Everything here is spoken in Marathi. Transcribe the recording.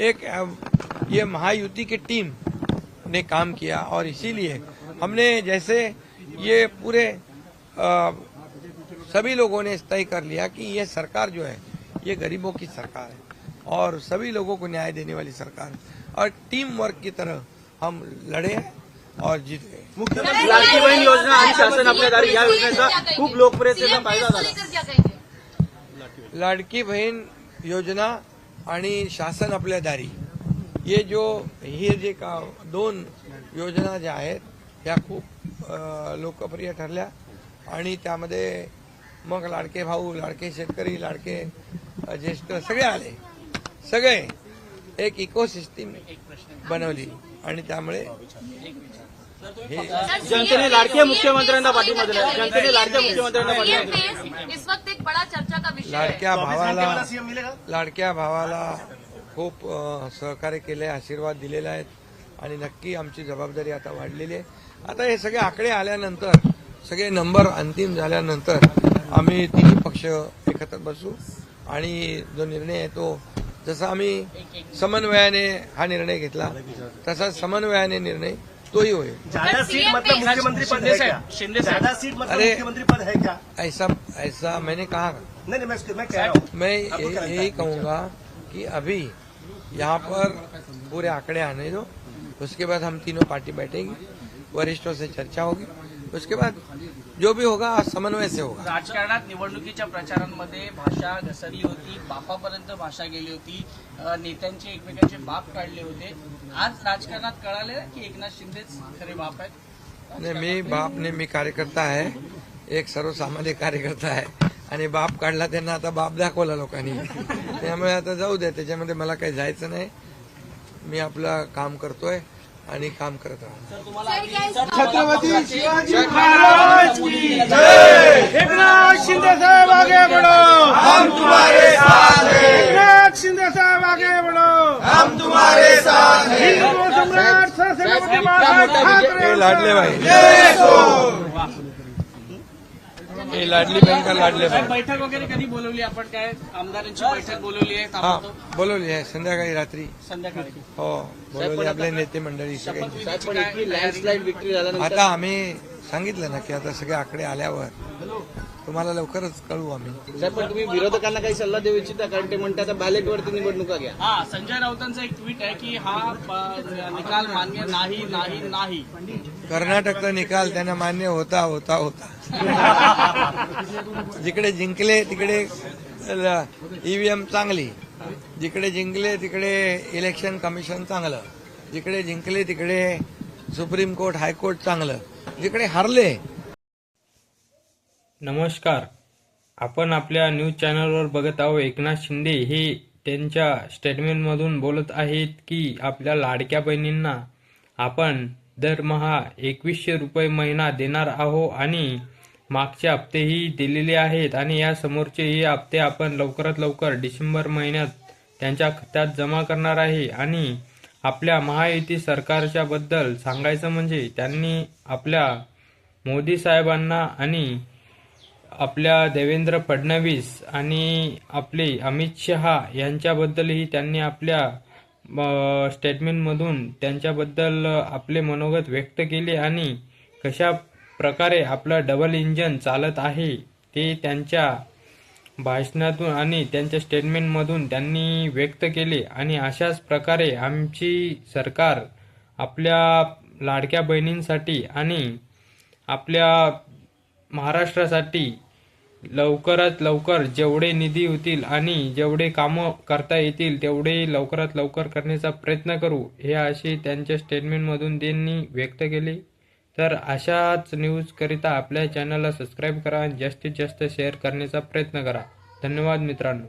एक ये महायुति की टीम ने काम किया और इसीलिए हमने जैसे ये पूरे अ, सभी लोगों ने तय कर लिया कि ये सरकार जो है ये गरीबों की सरकार है और सभी लोगों को न्याय देने वाली सरकार है। और टीम वर्क की तरह हम लड़े हैं और जीत गए लाडकी बहीण योजना आणि शासन आपल्या दारी या योजनेचा खूप लोकप्रियतेचा फ़ायदा झाला लाडकी बहीण योजना आणि शासन आपल्या दारी. हे जो हे जे का दोन योजना ज्या आहेत ह्या खूप लोकप्रिय ठरल्या. आणि त्यामध्ये मग लाडके भाऊ लाडके शेतकरी लाडके ज्येष्ठ सगळे आले. सगळे एक इकोसिस्टीम बनवली. आणि त्यामुळे हे जनतेने लाडक्या मुख्यमंत्र्यांना पाठिंबा दिला जनतेने लाडक्या मुख्यमंत्र्यांना पाठिंबा दिला इस वक्त एक बड़ा चर्चा लाडक्या भावाला लाडक्या भावाला खूप सहकार्य केले आशीर्वाद दिलेले आहेत आणि नक्की आमची जबाबदारी आता वाढलेली आहे. आता हे सगळे आकडे आल्यानंतर सगळे नंबर अंतिम झाल्यानंतर आम्ही तिन्ही पक्ष एकत्र बसू आणि जो निर्णय आहे तो जसा आम्ही समन्वयाने हा निर्णय घेतला तसा समन्वयाने निर्णय तोही हुए। ज़्यादा सीट मतलब मुख्यमंत्री पद है क्या? ज़्यादा सीट मतलब मुख्यमंत्री पद है क्या? ऐसा ऐसा मैंने कहा नहीं नहीं मैं मैं कह रहा हूँ। मैं यही कहूँगा कि अभी यहाँ पर पूरे आंकड़े आने दो। उसके बाद हम तीनों पार्टी बैठेंगी। वरिष्ठों से चर्चा होगी। उसके बाद जो भी होगा समन्वय से होगा। राजकारणात निवडणुकीच्या प्रचारांमध्ये भाषा घसरली होती बापापर्यंत भाषा गेली होती नेत्यांचे एकमेकांचे बाप काढले होते. आज राजकारणात कळाले की एकनाथ शिंदेच खरे बाप आहेत. नाही मी बाप ने मी कार्यकर्ता आहे. एक सर्वसामान्य कार्यकर्ता आहे. आणि बाप काढला त्यांना आता बाप दाखवला लोकांनी. त्यामुळे आता जाऊ दे त्याच्यामध्ये मला काही जायचं नाही. मी आपलं काम करतोय. आणि काम करत राहणार एकनाथ शिंदे साहेब आगे बढ़ो। हम तुम्हारे साथ हैं। एकनाथ शिंदे साहेब आगे बढ़ो। हम तुम्हारे साथ हैं। हिंदू सम्राट ठाकरे। लाडले भाई। हे लाडली बहीण का लाडले भाई बैठक वगैरे कधी बोलवली आपण? काय आमदारांची बैठक बोलवली आहे? हा ताबडतोब बोलवली आहे. संध्याकाळी रात्री. संध्याकाळी. हो बोलवली आपले नेते मंडळी सगळे शपथविधीची काय आता आम्ही सांगितलं ना की आता सगळे आकडे आल्यावर तुम्हाला लवकरच कळवू आम्ही. साहेब पण तुम्ही विरोधकांना काही सल्ला देऊ इच्छिता? कारण ते म्हणतात आता बॅलेटवरती निवडणुका घ्या. हा संजय राऊतांचं एक ट्विट आहे की हा निकाल मान्य नाही नाही नाही. कर्नाटकचा निकाल त्यांना मान्य होता होता होता. जिकडे जिंकले तिकडे ईव्हीएम चांगली. जिकडे जिंकले तिकडे इलेक्शन कमिशन चांगलं. जिकडे जिंकले तिकडे सुप्रीम कोर्ट हायकोर्ट चांगलं. जिकडे हरले. नमस्कार. आपण आपल्या न्यूज चॅनलवर बघत आहोत. एकनाथ शिंदे हे त्यांच्या स्टेटमेंटमधून बोलत आहेत की आपल्या लाडक्या बहिणींना आपण दरमहा एकवीसशे रुपये महिना देणार आहो आणि मागचे हप्तेही दिलेले आहेत आणि या समोरचेही हप्ते आपण लवकरात लवकर डिसेंबर महिन्यात त्यांच्या खात्यात जमा करणार आहे. आणि आपल्या महायुती सरकारच्या बद्दल सांगायचं म्हणजे त्यांनी आपल्या मोदी साहेबांना आणि आपल्या देवेंद्र फडणवीस आणि आपले अमित शहा यांच्याबद्दलही त्यांनी आपल्या स्टेटमेंटमधून त्यांच्याबद्दल आपले मनोगत व्यक्त केले आणि कशा प्रकारे आपलं डबल इंजन चालत आहे. ते त्यांच्या भाषणातून आणि त्यांच्या स्टेटमेंटमधून त्यांनी व्यक्त केले. आणि अशाच प्रकारे आमची सरकार आपल्या लाडक्या बहिणींसाठी आणि आपल्या महाराष्ट्रासाठी लवकरात लवकर जेवढे निधी होतील आणि जेवढे कामं करता येतील तेवढे लवकरात लवकर करण्याचा प्रयत्न करू हे असे त्यांच्या स्टेटमेंटमधून त्यांनी व्यक्त केले. तर अशाच न्यूजकरिता आपल्या चॅनलला सबस्क्राईब करा. आणि जास्तीत जास्त शेअर करण्याचा प्रयत्न करा. धन्यवाद मित्रांनो.